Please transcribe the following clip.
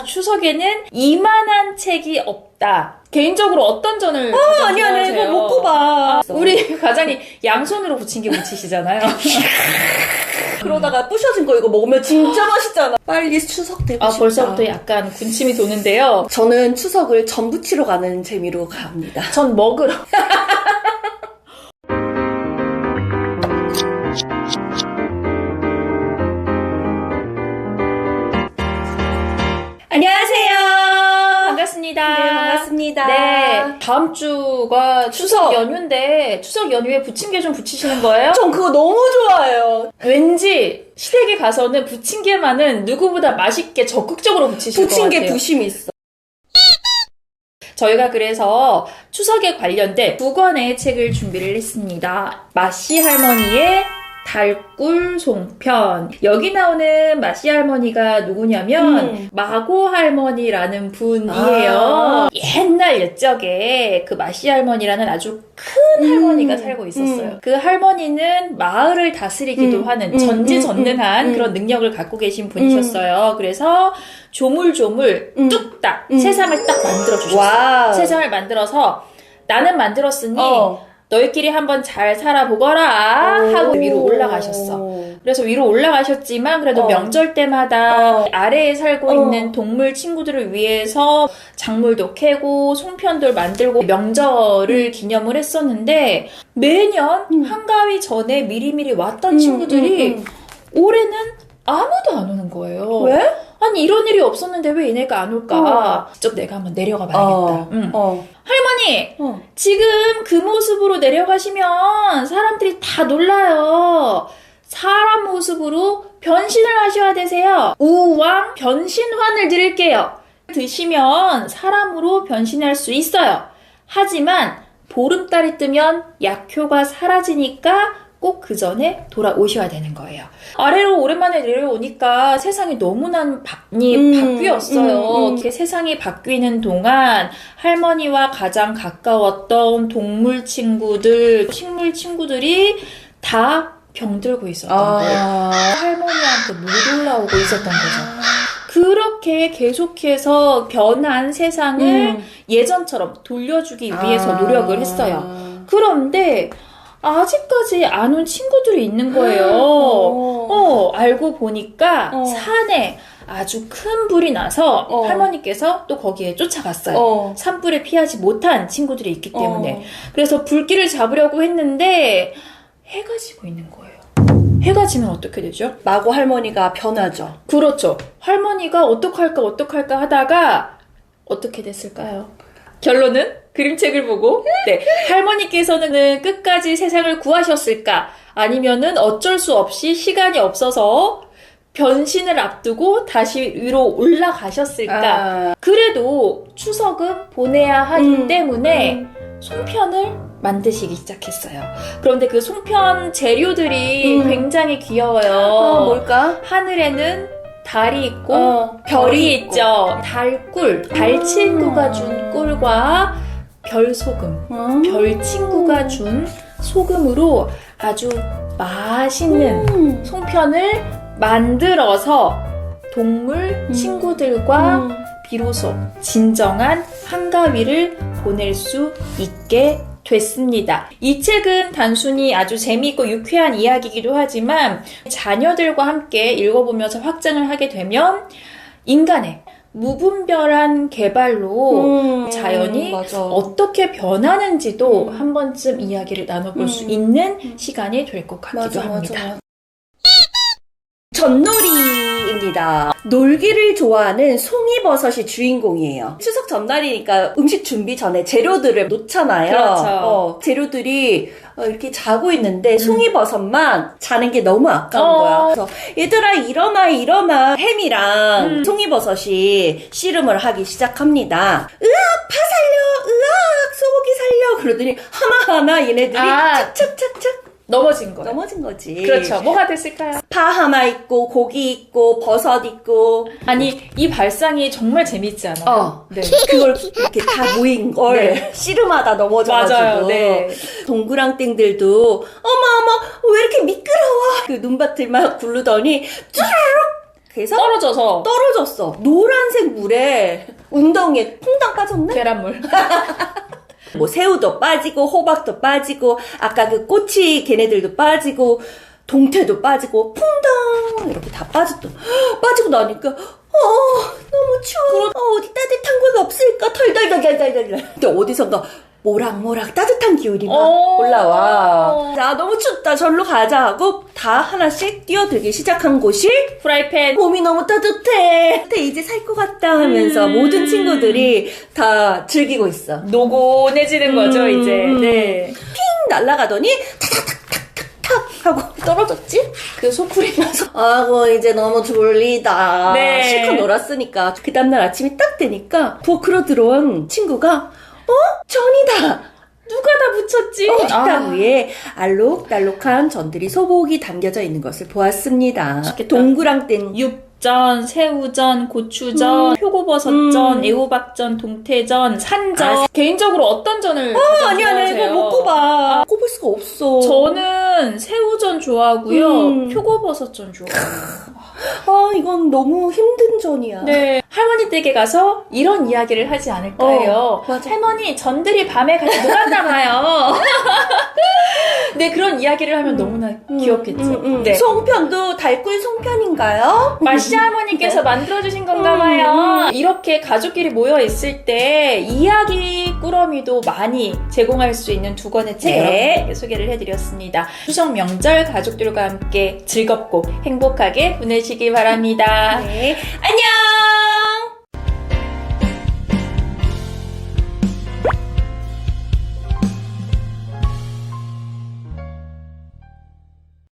아, 추석에는 이만한 책이 없다. 개인적으로 어떤 전을 가장 아니, 아니, 좋아하세요? 이거 못 꼽아. 아, 우리 과장님 양손으로 부침개 묻히시잖아요. 그러다가 부셔진 거 이거 먹으면 진짜 맛있잖아. 빨리 추석 되고 아, 싶다. 벌써부터 약간 군침이 도는데요. 저는 추석을 전 부치러 가는 재미로 갑니다. 전 먹으러. 반갑습니다. 네, 다음 주가 추석. 연휴인데 추석 연휴에 부침개 좀 부치시는 거예요? 전 그거 너무 좋아해요. 왠지 시댁에 가서는 부침개만은 누구보다 맛있게 적극적으로 부치실 것 같아요. 부심이 있어. 저희가 그래서 추석에 관련된 두 권의 책을 준비를 했습니다. 마씨 할머니의 달꿀 송편. 여기 나오는 마씨 할머니가 누구냐면 음. 마고 할머니라는 분이에요. 아. 옛날 옛적에 그 마씨 할머니라는 아주 큰 음. 할머니가 살고 있었어요. 음. 그 할머니는 마을을 다스리기도 음. 하는 음. 전지전능한 음. 음. 그런 능력을 갖고 계신 분이셨어요. 그래서 조물조물 음. 뚝딱 음. 세상을 딱 만들어 주셨어요. 와. 세상을 만들어서 나는 만들었으니 어. 너희끼리 한번 잘 살아보거라 하고 위로 올라가셨어. 그래서 위로 올라가셨지만 그래도 어. 명절 때마다 어. 아래에 살고 어. 있는 동물 친구들을 위해서 작물도 캐고 송편도 만들고 명절을 기념을 했었는데 매년 음. 한가위 전에 미리미리 왔던 음, 친구들이 음, 음. 올해는 아무도 안 오는 거예요. 왜? 아니 이런 일이 없었는데 왜 얘네가 안 올까? 직접 내가 한번 내려가 봐야겠다. 어. 응. 어. 할머니 어. 지금 그 모습으로 내려가시면 사람들이 다 놀라요. 사람 모습으로 변신을 하셔야 되세요. 우왕 변신환을 드릴게요. 드시면 사람으로 변신할 수 있어요. 하지만 보름달이 뜨면 약효가 사라지니까 꼭 그 전에 돌아오셔야 되는 거예요. 아래로 오랜만에 내려오니까 세상이 너무나 많이 음, 바뀌었어요. 음, 음. 세상이 바뀌는 동안 할머니와 가장 가까웠던 동물 친구들, 식물 친구들이 다 병들고 있었던 거예요. 아. 할머니한테 못 올라오고 있었던 거죠. 그렇게 계속해서 변한 세상을 음. 예전처럼 돌려주기 위해서 아. 노력을 했어요. 그런데 아직까지 안 온 친구들이 있는 거예요. 어. 어, 알고 보니까 어. 산에 아주 큰 불이 나서 어. 할머니께서 또 거기에 쫓아갔어요. 어. 산불에 피하지 못한 친구들이 있기 때문에. 어. 그래서 불길을 잡으려고 했는데 해가 지고 있는 거예요. 해가 지면 어떻게 되죠? 마고 할머니가 변하죠. 그렇죠. 할머니가 어떡할까 어떡할까 하다가 어떻게 됐을까요? 결론은 그림책을 보고 네 할머니께서는 끝까지 세상을 구하셨을까 아니면은 어쩔 수 없이 시간이 없어서 변신을 앞두고 다시 위로 올라가셨을까 아. 그래도 추석은 보내야 하기 음, 때문에 음. 송편을 만드시기 시작했어요. 그런데 그 송편 재료들이 음. 굉장히 귀여워요. 어, 뭘까? 하늘에는 달이 있고 어, 별이 별이 있죠. 달꿀, 달 친구가 준 꿀과 별 소금, 음. 별 친구가 준 소금으로 아주 맛있는 음. 송편을 만들어서 동물 음. 친구들과 음. 비로소 진정한 한가위를 보낼 수 있게 됐습니다. 이 책은 단순히 아주 재미있고 유쾌한 이야기이기도 하지만 자녀들과 함께 읽어보면서 확장을 하게 되면 인간의 무분별한 개발로 음. 자연이 맞아. 어떻게 변하는지도 음. 한 번쯤 이야기를 나눠볼 수 음. 있는 시간이 될 것 같기도 맞아, 합니다. 맞아. 전놀이 입니다. 놀기를 좋아하는 송이버섯이 주인공이에요. 추석 전날이니까 음식 준비 전에 재료들을 놓잖아요. 그렇죠. 어, 재료들이 어, 이렇게 자고 있는데 송이버섯만 자는 게 너무 아까운 어. 거야. 그래서 얘들아 일어나 일어나 햄이랑 음. 송이버섯이 씨름을 하기 시작합니다. 으악 파 살려 으악 소고기 살려 그러더니 하나하나 얘네들이 아. 착착착착 넘어진 거예요. 넘어진 거지. 그렇죠. 뭐가 됐을까요? 파 하나 있고 고기 있고 버섯 있고 아니 이 발상이 정말 재밌지 않아요? 어. 네. 그걸 이렇게 다 모인 걸 네. 씨름하다 넘어져가지고 맞아요. 네. 동그랑땡들도 어머 어머 왜 이렇게 미끄러워 그 눈밭을 막 굴르더니 쭈르륵 그래서 떨어져서 떨어졌어. 노란색 물에 웅덩이에 퐁당 빠졌네? 계란물. 뭐 새우도 빠지고 호박도 빠지고 아까 그 꼬치 걔네들도 빠지고 동태도 빠지고 퐁당 이렇게 다 빠졌더. 빠지고 나니까 어 너무 추워. 어, 어디 따뜻한 곳 없을까? 덜덜덜덜덜덜. 근데 어디선가 모락모락 따뜻한 기운이 막 어. 올라와. 자 너무 춥다. 절로 가자 하고 다 하나씩 뛰어들기 시작한 곳이 프라이팬. 몸이 너무 따뜻해. 근데 이제 살 것 같다 하면서 음. 모든 친구들이 다 즐기고 있어. 노곤해지는 거죠, 음, 이제. 음. 네. 핑 날아가더니 탁탁탁탁탁탁 하고 떨어졌지? 그 소쿠리 나서. 아고 이제 너무 졸리다. 네. 실컷 놀았으니까 그 다음날 아침이 딱 되니까 부엌으로 들어온 친구가 어? 전이다. 누가 다 붙였지? 어, 식탁 아. 위에 알록달록한 전들이 소복이 담겨져 있는 것을 보았습니다. 맛있겠다. 동그랑땡 육전, 새우전, 고추전, 음. 표고버섯전, 음. 애호박전, 동태전, 산전. 아, 개인적으로 어떤 전을 아, 가장 아니 아니 좋아하세요? 이거 못 꼽아. 꼽을 수가 없어. 저는 새우전 좋아하고요. 음. 표고버섯전 좋아해요. 아 이건 너무 힘든 전이야. 네. 할머니 댁에 가서 이런 이야기를 하지 않을까 해요. 어. 할머니, 전들이 밤에 같이 놀았나 봐요. 네, 그런 이야기를 하면 너무나 귀엽겠죠. 음, 음. 네. 송편도 달꿀 송편인가요? 마시 할머니께서 만들어주신 건가 봐요. 음. 이렇게 가족끼리 모여 있을 때 이야기 꾸러미도 많이 제공할 수 있는 두 권의 책 네. 소개를 해드렸습니다. 추석 명절 가족들과 함께 즐겁고 행복하게 보내시기 바랍니다. 네. 안녕.